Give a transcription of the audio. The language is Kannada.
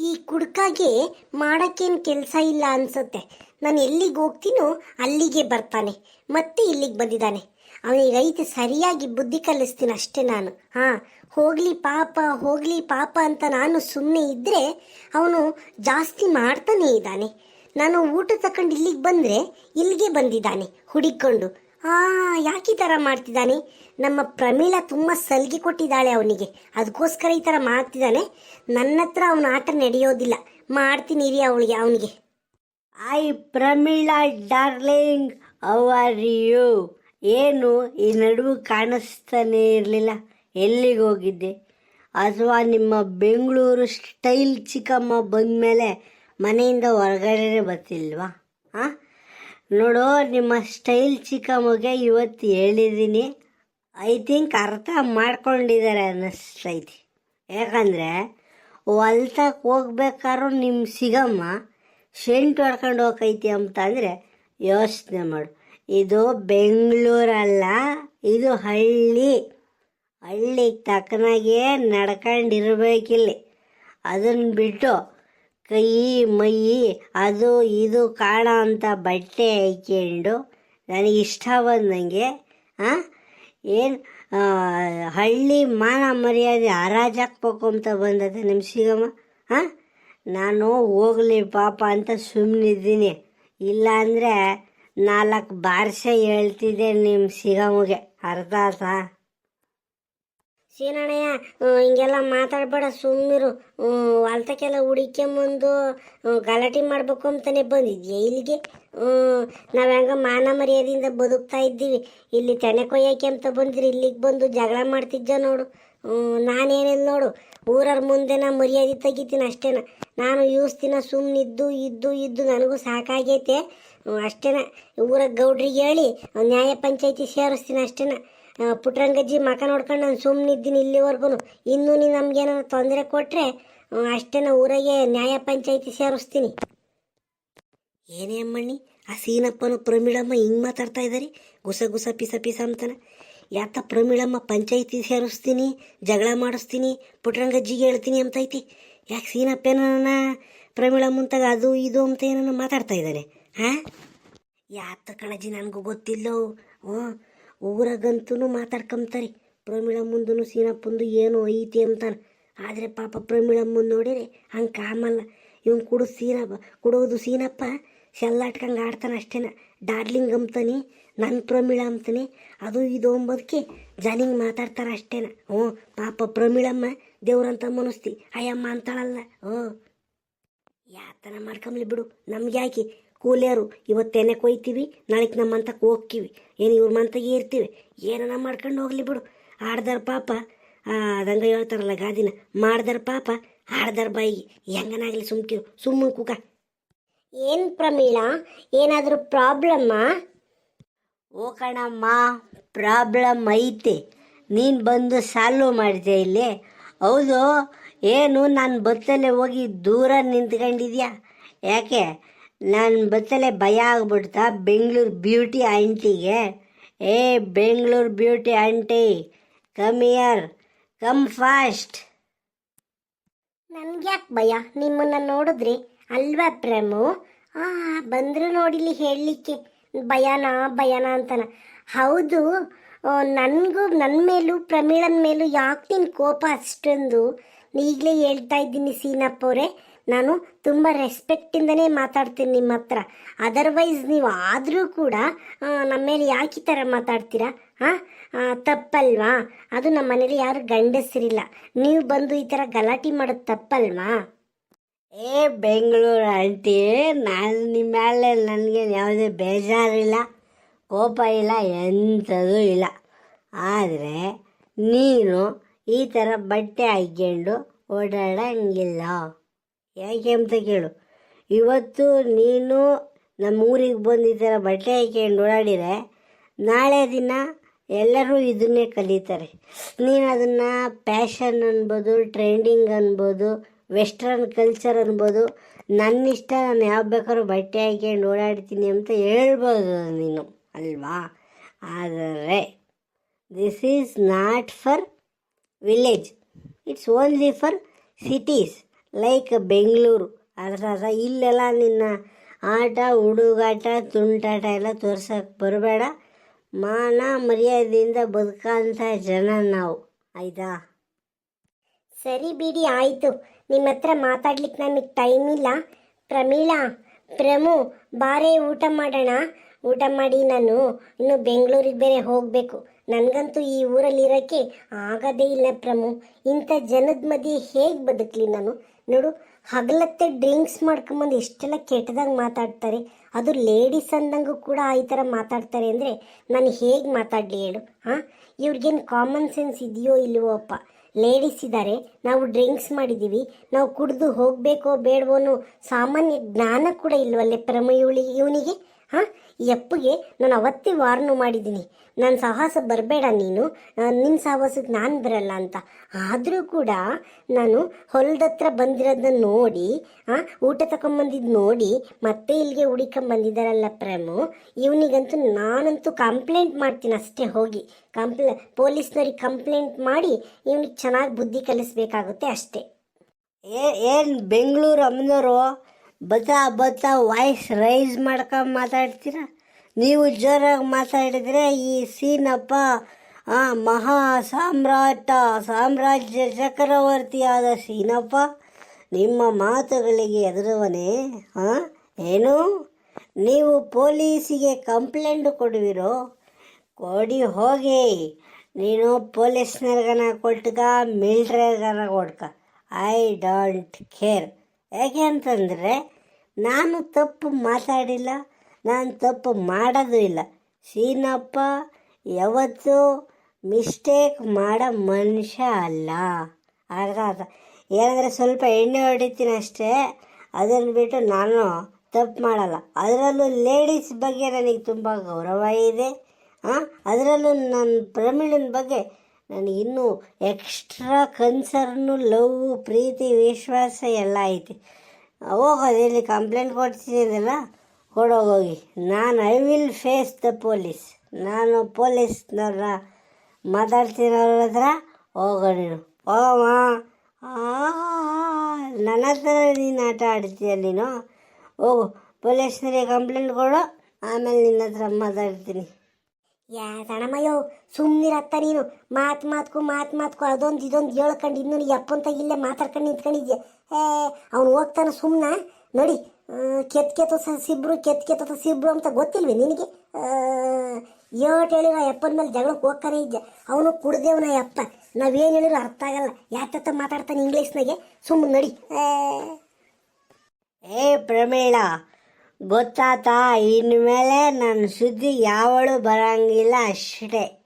ಈ ಕುಡ್ಕಾಗೆ ಮಾಡೋಕ್ಕೇನು ಕೆಲಸ ಇಲ್ಲ ಅನ್ಸುತ್ತೆ. ನಾನು ಎಲ್ಲಿಗೆ ಹೋಗ್ತೀನೋ ಅಲ್ಲಿಗೆ ಬರ್ತಾನೆ. ಮತ್ತೆ ಇಲ್ಲಿಗೆ ಬಂದಿದ್ದಾನೆ. ಅವನಿಗೆ ರೈತ ಸರಿಯಾಗಿ ಬುದ್ಧಿ ಕಲಿಸ್ತೀನಿ ಅಷ್ಟೇ ನಾನು. ಹಾಂ, ಹೋಗ್ಲಿ ಪಾಪ ಹೋಗ್ಲಿ ಪಾಪ ಅಂತ ನಾನು ಸುಮ್ಮನೆ ಇದ್ದರೆ ಅವನು ಜಾಸ್ತಿ ಮಾಡ್ತಾನೇ ಇದ್ದಾನೆ. ನಾನು ಊಟ ತಕೊಂಡು ಇಲ್ಲಿಗೆ ಬಂದರೆ ಇಲ್ಲಿಗೆ ಬಂದಿದ್ದಾನೆ ಹುಡಿಕೊಂಡು ಆ ಯಾಕೆ ಈ ಥರ ಮಾಡ್ತಿದ್ದಾನೆ? ನಮ್ಮ ಪ್ರಮೀಳ ತುಂಬ ಸಲ್ಗೆ ಕೊಟ್ಟಿದ್ದಾಳೆ ಅವನಿಗೆ. ಅದಕ್ಕೋಸ್ಕರ ಈ ಥರ ಮಾಡ್ತಿದ್ದಾನೆ. ನನ್ನ ಹತ್ರ ಅವನ ಆಟ ನಡೆಯೋದಿಲ್ಲ. ಮಾಡ್ತೀನಿ ರೀ ಅವಳಿಗೆ, ಅವನಿಗೆ. I Pramila darling. ಅವರ್ ಯು ಏನು, ಈ ನಡುವು ಕಾಣಿಸ್ತಾನೆ ಇರಲಿಲ್ಲ. ಎಲ್ಲಿಗೆ ಹೋಗಿದ್ದೆ? ಅಥವಾ ನಿಮ್ಮ ಬೆಂಗಳೂರು ಸ್ಟೈಲ್ ಚಿಕ್ಕಮ್ಮ ಬಂದ ಮೇಲೆ ಮನೆಯಿಂದ ಹೊರಗಡೆ ಬರ್ತಿಲ್ವಾ? ಹಾಂ? ನೋಡು, ನಿಮ್ಮ ಸ್ಟೈಲ್ ಚಿಕ್ಕಮ್ಮಗೆ ಇವತ್ತು ಹೇಳಿದ್ದೀನಿ. ಐ ಥಿಂಕ್ ಅರ್ಥ ಮಾಡ್ಕೊಂಡಿದ್ದಾರೆ ಅನ್ನಿಸ್ತೈತಿ ಯಾಕಂದರೆ ಹೊಲ್ತಕ್ಕೆ ಹೋಗ್ಬೇಕಾದ್ರೂ ನಿಮ್ಮ ಸಿಗಮ್ಮ ಶೆಂಟ್ ಹೊಡ್ಕೊಂಡು ಹೋಗೈತಿ ಅಂತ ಅಂದರೆ ಯೋಚನೆ ಮಾಡು. ಇದು ಬೆಂಗಳೂರಲ್ಲ, ಇದು ಹಳ್ಳಿ. ಹಳ್ಳಿಗೆ ತಕ್ಕನಾಗೆ ನಡ್ಕೊಂಡಿರ್ಬೇಕಿಲ್ಲಿ. ಅದನ್ನು ಬಿಟ್ಟು ಕೈ, ಮೈ, ಅದು ಇದು ಕಾಣ ಅಂತ ಬಟ್ಟೆ ಹಾಕ್ಕೊಂಡು ನನಗೆ ಇಷ್ಟ ಬಂದಂಗೆ ಹಾಂ ಏನು ಹಳ್ಳಿ ಮಾನ ಮರ್ಯಾದೆ ಹರಾಜಾಕ್ಬೇಕು ಅಂತ ಬಂದದ ನಿಮ್ಮ ಸಿಗಮ್ಮ ಹಾಂ ನಾನು ಹೋಗಲಿ ಪಾಪ ಅಂತ ಸುಮ್ಮನಿದ್ದೀನಿ ಇಲ್ಲ ಅಂದರೆ ನಾಲ್ಕು ಬಾರ್ಸೆ ಹೇಳ್ತಿದ್ದೆ ನಿಮ್ಮ ಸಿಗಮ್ಮಗೆ ಅರ್ಥ ಆಯ್ತಾ? ಸೀನಣ್ಣಯ್ಯ ಹಿಂಗೆಲ್ಲ ಮಾತಾಡಬೇಡ ಸುಮ್ಮನಿರು ಹೊಲ್ತಕ್ಕೆಲ್ಲ ಹುಡಿಕೊಂಬಂದು ಗಲಾಟೆ ಮಾಡಬೇಕು ಅಂತಾನೆ ಬಂದಿದ್ಯಾ ಇಲ್ಲಿಗೆ? ನಾವು ಹೆಂಗ ಮಾನ ಮರ್ಯಾದೆಯಿಂದ ಬದುಕ್ತಾ ಇದ್ದೀವಿ. ಇಲ್ಲಿ ತೆನೆ ಕೊಯ್ಯಕ್ಕೆ ಅಂತ ಬಂದಿರಿ, ಇಲ್ಲಿಗೆ ಬಂದು ಜಗಳ ಮಾಡ್ತಿದ್ದ ನೋಡು. ನಾನೇನಿಲ್ಲ ನೋಡು. ಊರವ್ರ ಮುಂದೆ ನಾ ಮರ್ಯಾದೆ ತೆಗಿತೀನಿ ಅಷ್ಟೇನ. ನಾನು ಯೂಸ್ತಿನ ಸುಮ್ಮನಿದ್ದು ಇದ್ದು ಇದ್ದು ನನಗೂ ಸಾಕಾಗೈತೆ. ಅಷ್ಟೇನ. ಊರ ಗೌಡ್ರಿಗೆ ಹೇಳಿ, ನ್ಯಾಯ ಪಂಚಾಯತಿ ಸೇರಿಸ್ತೀನಿ ಅಷ್ಟೇನ. ಪುಟ್ರಂಗಜ್ಜಿ ಮಕ ನೋಡ್ಕೊಂಡು ನಾನು ಸುಮ್ಮನಿದ್ದೀನಿ ಇಲ್ಲಿವರೆಗೂ ಇನ್ನೂ ನೀನು ನಮಗೇನೋ ತೊಂದರೆ ಕೊಟ್ಟರೆ ಅಷ್ಟೇನ ಊರಾಗೆ ನ್ಯಾಯ ಪಂಚಾಯಿತಿ ಸೇರಿಸ್ತೀನಿ. ಏನೇ ಅಮ್ಮಣ್ಣಿ, ಆ ಸೀನಪ್ಪನು ಪ್ರಮೀಳಮ್ಮ ಹಿಂಗೆ ಮಾತಾಡ್ತಾ ಇದ್ದಾರೆ ಗುಸ ಗುಸ ಪಿಸ ಪಿಸ ಅಂತಾನೆ. ಯಾತ ಪ್ರಮೀಳಮ್ಮ ಪಂಚಾಯಿತಿ ಸೇರಿಸ್ತೀನಿ, ಜಗಳ ಮಾಡಿಸ್ತೀನಿ ಪುಟ್ರಂಗಜ್ಜಿಗೆ ಹೇಳ್ತೀನಿ ಅಂತ ಐತಿ ಯಾಕೆ ಸೀನಪ್ಪನ ಪ್ರಮೀಳಮ್ಮಂತಾಗ ಅದು ಇದು ಅಂತ ಏನೋ ಮಾತಾಡ್ತಾ ಇದ್ದಾನೆ ಹಾಂ? ಯಾತ ಕಣಜ್ಜಿ, ನನಗೂ ಗೊತ್ತಿಲ್ಲೋ. ಹ್ಞೂ ಊರಾಗಂತೂ ಮಾತಾಡ್ಕೊಂತಾರೆ ಪ್ರಮೀಳ ಮುಂದೂ ಸೀನಪ್ಪಂದು ಏನು ಐತಿ ಅಂತಾನೆ ಆದರೆ ಪಾಪ ಪ್ರಮೀಳಮ್ಮನ ನೋಡಿರಿ ಹಂಗೆ ಕಾಮಲ್ಲ. ಇವ್ನು ಕುಡು ಸೀನಪ್ಪ ಕುಡೋದು ಸೀನಪ್ಪ ಸೆಲ್ಲಾಟ್ಕಂಗೆ ಆಡ್ತಾನೆ ಅಷ್ಟೇನ. ಡಾರ್ಲಿಂಗ್ ಅಂತಾನೆ ನನ್ನ ಪ್ರಮೀಳ ಅಂತಾನೆ ಅದು ಇದು ಅಂಬೋದಕ್ಕೆ ಜನಿಂಗ್ ಮಾತಾಡ್ತಾರೆ ಅಷ್ಟೇನ. ಹ್ಞೂ, ಪಾಪ ಪ್ರಮೀಳಮ್ಮ ದೇವ್ರಂತ ಮನಸ್ತಿ. ಅಯ್ಯಮ್ಮ ಅಂತಾಳಲ್ಲ. ಹ್ಞೂ. ಯಾತನ ಮಾಡ್ಕೊಂಬ್ಲಿ ಬಿಡು. ನಮ್ಗೆ ಯಾಕೆ ಕೂಲಿಯರು ಇವತ್ತೇನೆ ಕೊಯ್ತೀವಿ ನಾಳೆಗೆ ನಮ್ಮ ಮಂತಕ್ಕೆ ಹೋಗ್ತೀವಿ. ಏನು ಇವ್ರ ಮಂತಗೆ ಇರ್ತೀವಿ? ಏನನ ಮಾಡ್ಕೊಂಡು ಹೋಗ್ಲಿ ಬಿಡು. ಆಡ್ದಾರ ಪಾಪ ಅದಂಗೆ ಹೇಳ್ತಾರಲ್ಲ ಗಾದಿನ ಮಾಡ್ದಾರ ಪಾಪ ಆಡ್ದಾರ ಬಾಯಿಗೆ. ಹೆಂಗನಾಗ್ಲಿ ಸುಮ್ಕಿರು? ಸುಮ್ಮನೆ ಕುಕ ಏನು ಪ್ರಮೀಳ? ಏನಾದರೂ ಪ್ರಾಬ್ಲಮ್ಮ? ಓ ಕಣಮ್ಮ ಪ್ರಾಬ್ಲಮ್ ಐತೆ. ನೀನು ಬಂದು ಸಾಲ್ವ್ ಮಾಡಿದೆ ಇಲ್ಲಿ? ಹೌದು ಏನು ನಾನು ಬಸ್ಸಲ್ಲೇ ಹೋಗಿ ದೂರ ನಿಂತ್ಕೊಂಡಿದ್ಯಾ? ಯಾಕೆ? ನಾನು ಬತ್ತಲೆ ಭಯ ಆಗ್ಬಿಡ್ತಾ ಬೆಂಗಳೂರು ಬ್ಯೂಟಿ ಆಂಟಿಗೆ. ಏ, Bengaluru beauty aunty come here come fast ನನ್ಗ್ಯಾಕೆ ಭಯ? ನಿಮ್ಮನ್ನ ನೋಡಿದ್ರಿ? ಅಲ್ವಾ ಪ್ರೇಮು? ಆ, ಬಂದ್ರು ನೋಡಿಲಿ ಹೇಳಲಿಕ್ಕೆ. ಭಯನಾ ಭಯನಾ ಅಂತನ. ಹೌದು ನನಗೂ ನನ್ನ ಮೇಲೂ, ಪ್ರಮೀಳನ ಮೇಲೂ ಯಾಕೆ ನಿನ್ನ ಕೋಪ ಅಷ್ಟೊಂದು? ಈಗಲೇ ಹೇಳ್ತಾ ಇದ್ದೀನಿ ಸೀನಪ್ಪವ್ರೆ ನಾನು ತುಂಬ ರೆಸ್ಪೆಕ್ಟಿಂದನೇ ಮಾತಾಡ್ತೀನಿ ನಿಮ್ಮ ಹತ್ರ. ಅದರ್ವೈಸ್ ನೀವು ಆದರೂ ಕೂಡ ನಮ್ಮ ಮೇಲೆ ಯಾಕೆ ಈ ಥರ ಮಾತಾಡ್ತೀರಾ? ಹಾಂ ತಪ್ಪಲ್ವಾ? ಅದು ನಮ್ಮ ಮನೇಲಿ ಯಾರು ಗಂಡಸರಿಲ್ಲ. ನೀವು ಬಂದು ಈ ಥರ ಗಲಾಟೆ ಮಾಡೋದು ತಪ್ಪಲ್ವಾ? ಏ, ಬೆಂಗಳೂರು ಆಂಟಿ ನಾನು ನಿಮ್ಮ ಮೇಲೆ ನನಗೆ ಯಾವುದೇ ಬೇಜಾರಿಲ್ಲ, ಕೋಪ ಇಲ್ಲ ಎಂಥದೂ ಇಲ್ಲ. ಆದರೆ ನೀನು ಈ ಥರ ಬಟ್ಟೆ ಹಾಕ್ಕೊಂಡು ಓಡಾಡಂಗಿಲ್ಲ. ಯಾಕೆ ಅಂತ ಕೇಳು. ಇವತ್ತು ನೀನು ನಮ್ಮ ಊರಿಗೆ ಬಂದು ಈ ಥರ ಬಟ್ಟೆ ಹಾಕ್ಕೊಂಡು ಓಡಾಡಿದರೆ ನಾಳೆ ದಿನ ಎಲ್ಲರೂ ಇದನ್ನೇ ಕಲಿತಾರೆ. ನೀನು ಅದನ್ನು ಪ್ಯಾಷನ್ ಅನ್ಬೋದು, ಟ್ರೆಂಡಿಂಗ್ ಅನ್ಬೋದು, ವೆಸ್ಟರ್ನ್ ಕಲ್ಚರ್ ಅನ್ಬೋದು ನನ್ನ ಇಷ್ಟ ನಾನು ಯಾವ ಬೇಕಾದ್ರೂ ಬಟ್ಟೆ ಹಾಕ್ಕೊಂಡು ಓಡಾಡ್ತೀನಿ ಅಂತ ಹೇಳ್ಬೋದು ನೀನು, ಅಲ್ವಾ? ಆದರೆ this is not for village it's only for cities like Bengaluru ಅರ್ಥ ಅರ್ಥ ಇಲ್ಲೆಲ್ಲ ನಿನ್ನ ಆಟ, ಹುಡುಗಾಟ, ತುಂಟಾಟ ಎಲ್ಲ ತೋರ್ಸೋಕ್ಕೆ ಬರಬೇಡ. ಮಾನ ಮರ್ಯಾದೆಯಿಂದ ಬದುಕಂಥ ಜನ ನಾವು. ಆಯ್ತಾ? ಸರಿ ಬಿಡಿ, ಆಯಿತು. ನಿಮ್ಮ ಹತ್ರ ಮಾತಾಡ್ಲಿಕ್ಕೆ ನಮಗೆ ಟೈಮ್ ಇಲ್ಲ. ಪ್ರಮೀಳಾ, ಪ್ರಮು, ಬಾರೇ ಊಟ ಮಾಡೋಣ. ಊಟ ಮಾಡಿ ನಾನು ಇನ್ನು ಬೆಂಗಳೂರಿಗೆ ಬೇರೆ ಹೋಗಬೇಕು. ನನಗಂತೂ ಈ ಊರಲ್ಲಿರೋಕ್ಕೆ ಆಗೋದೇ ಇಲ್ಲ ಪ್ರಮು. ಇಂಥ ಜನದ ಮಧ್ಯೆ ಹೇಗೆ ಬದುಕಲಿ ನಾನು? ನೋಡು, ಹಗಲತ್ತೆ ಡ್ರಿಂಕ್ಸ್ ಮಾಡ್ಕೊಂಬಂದು ಎಷ್ಟೆಲ್ಲ ಕೆಟ್ಟದಾಗಿ ಮಾತಾಡ್ತಾರೆ. ಅದು ಲೇಡೀಸ್ ಅಂದಂಗೂ ಕೂಡ ಈ ಥರ ಮಾತಾಡ್ತಾರೆ ಅಂದರೆ ನಾನು ಹೇಗೆ ಮಾತಾಡಲಿ ಹೇಳು ಹಾಂ ಇವ್ರಿಗೇನು ಕಾಮನ್ ಸೆನ್ಸ್ ಇದೆಯೋ ಇಲ್ವೋ ಅಪ್ಪ. ಲೇಡೀಸ್ ಇದ್ದಾರೆ ನಾವು ಡ್ರಿಂಕ್ಸ್ ಮಾಡಿದ್ದೀವಿ ನಾವು ಕುಡಿದು ಹೋಗಬೇಕೋ ಬೇಡವೋ ಸಾಮಾನ್ಯ ಜ್ಞಾನ ಕೂಡ ಇಲ್ವಲ್ಲೇ ಪ್ರಮ ಇವಳಿಗೆ ಇವನಿಗೆ? ಹಾಂ? ಈ ನಾನು ಅವತ್ತೇ ವಾರ್ನು ಮಾಡಿದ್ದೀನಿ. ನನ್ನ ಸಾಹಸ ಬರಬೇಡ ನೀನು. ನಿನ್ನ ಸಾಹಸಕ್ಕೆ ನಾನು ಬರಲ್ಲ ಅಂತ. ಆದರೂ ಕೂಡ ನಾನು ಹೊಲದತ್ರ ಬಂದಿರೋದನ್ನ ನೋಡಿ ಹಾಂ ಊಟ ತಗೊಂಬಂದಿದ್ದು ನೋಡಿ, ಮತ್ತೆ ಇಲ್ಲಿಗೆ ಹುಡಿಕೊಂಬಂದಿದ್ದಾರಲ್ಲ ಪ್ರೇಮು. ಇವನಿಗಂತೂ ನಾನಂತೂ ಕಂಪ್ಲೇಂಟ್ ಮಾಡ್ತೀನಿ ಅಷ್ಟೇ ಹೋಗಿ. ಕಂಪ್ಲೇ ಪೊಲೀಸ್ನವ್ರಿಗೆ ಕಂಪ್ಲೇಂಟ್ ಮಾಡಿ ಇವನಿಗೆ ಚೆನ್ನಾಗಿ ಬುದ್ಧಿ ಕಲಿಸ್ಬೇಕಾಗುತ್ತೆ ಅಷ್ಟೇ. ಏನು ಬೆಂಗಳೂರು ಅಮ್ಮನವರು? ಬತ್ತಾ ಬತ್ತಾ ವಾಯ್ಸ್ ರೈಸ್ ಮಾಡ್ಕೊಂಡು ಮಾತಾಡ್ತೀರಾ? ನೀವು ಜೋರಾಗಿ ಮಾತಾಡಿದರೆ ಈ ಸೀನಪ್ಪ ಮಹಾ ಸಾಮ್ರಾಟ, ಸಾಮ್ರಾಜ್ಯ ಚಕ್ರವರ್ತಿಯಾದ ಸೀನಪ್ಪ ನಿಮ್ಮ ಮಾತುಗಳಿಗೆ ಎದುರುವನೇ ಹಾಂ ಏನು? ನೀವು ಪೊಲೀಸಿಗೆ ಕಂಪ್ಲೇಂಟ್ ಕೊಡುವಿರೋ? ಕೊಡಿ ಹೋಗಿ. ನೀನು ಪೊಲೀಸ್ನರ್ಗನ ಕೊಟ್ಕ ಮಿಲ್ಟ್ರಿಗನ ಕೊಡ್ಕ ಐ ಡೋಂಟ್ ಕೇರ್ ಯಾಕೆ ಅಂತಂದರೆ, ನಾನು ತಪ್ಪು ಮಾತಾಡಿಲ್ಲ, ನಾನು ತಪ್ಪು ಮಾಡೋದು ಇಲ್ಲ. ಸೀನಪ್ಪ, ಯಾವತ್ತೂ ಮಿಸ್ಟೇಕ್ ಮಾಡೋ ಮನುಷ್ಯ ಅಲ್ಲ. ಅರ್ಥ ಏನಂದರೆ ಸ್ವಲ್ಪ ಎಣ್ಣೆ ಹೊಡಿತೀನಿ ಅಷ್ಟೇ, ಅದನ್ನು ಬಿಟ್ಟು ನಾನು ತಪ್ಪು ಮಾಡಲ್ಲ. ಅದರಲ್ಲೂ ಲೇಡೀಸ್ ಬಗ್ಗೆ ನನಗೆ ತುಂಬ ಗೌರವ ಇದೆ. ಹಾಂ ಅದರಲ್ಲೂ ನನ್ನ ಪ್ರಮಿಳನ ಬಗ್ಗೆ ನನಗೆ ಇನ್ನೂ ಎಕ್ಸ್ಟ್ರಾ ಕನ್ಸರ್ನು ಲವ್ ಪ್ರೀತಿ, ವಿಶ್ವಾಸ ಎಲ್ಲ ಐತಿ. ಹೋಗೋದು ಇಲ್ಲಿ ಕಂಪ್ಲೇಂಟ್ ಕೊಡ್ತಿದ್ದೀನಲ್ಲ ಕೊಡೋಗೋಗಿ. ನಾನು I will face the police ನಾನು ಪೊಲೀಸ್ನವ್ರ ಮಾತಾಡ್ತೀನವ್ರ ಹತ್ರ ಹೋಗೋ ನೀನು. ಹೋಗಮ್ಮ. ನನ್ನ ಹತ್ರ ನೀನು ಆಟ ಆಡ್ತೀಯ ನೀನು? ಹೋಗು. ಪೊಲೀಸ್ನರಿಗೆ ಕಂಪ್ಲೇಂಟ್ ಕೊಡು. ಆಮೇಲೆ ನಿನ್ನ ಹತ್ರ ಮಾತಾಡ್ತೀನಿ. ಯಾ ಸಣಮಯ್ಯೋ ಸುಮ್ಮನಿರತ್ತ ನೀನು. ಮಾತು ಮಾತ್ಕು ಮಾತು ಮಾತ್ಕು, ಅದೊಂದು ಇದೊಂದು ಹೇಳ್ಕೊಂಡು ಇನ್ನೂ ನೀ ಅಪ್ಪಂತ ಇಲ್ಲೇ ಮಾತಾಡ್ಕೊಂಡು ನಿಂತ್ಕೊಂಡಿದ್ಯ? ಏ ಅವ್ನು ಹೋಗ್ತಾನೆ ಸುಮ್ಮನ ನೋಡಿ. ಕೆತ್ ಕೆತ್ತ ಸಿಬ್ರು, ಕೆತ್ ಕೆತ್ತ ಸಿಬ್ರು ಅಂತ ಗೊತ್ತಿಲ್ವೇ ನಿನಗೆ? ಏಟ್ ಹೇಳಿರೋ ಅಪ್ಪನ ಮೇಲೆ ಜಗಳಕ್ಕೆ ಹೋಗ್ತಾನೆ ಇದ್ದೆ ಅವನು ಕುಡ್ದೇವನ ಅಪ್ಪ ನಾವೇನು ಹೇಳಿರೋ ಅರ್ಥ ಆಗಲ್ಲ. ಯಾತ ಮಾತಾಡ್ತಾನೆ ಇಂಗ್ಲೀಷ್ನಾಗೆ ಸುಮ್ಮನೆ ನಡಿ. ಏ, ಪ್ರಮೀಳ. ಗೊತ್ತಾತಾ. ಇನ್ಮೇಲೆ ನನ್ನ ಸುದ್ದಿ ಯಾವಳು ಬರಂಗಿಲ್ಲ ಅಷ್ಟೇ.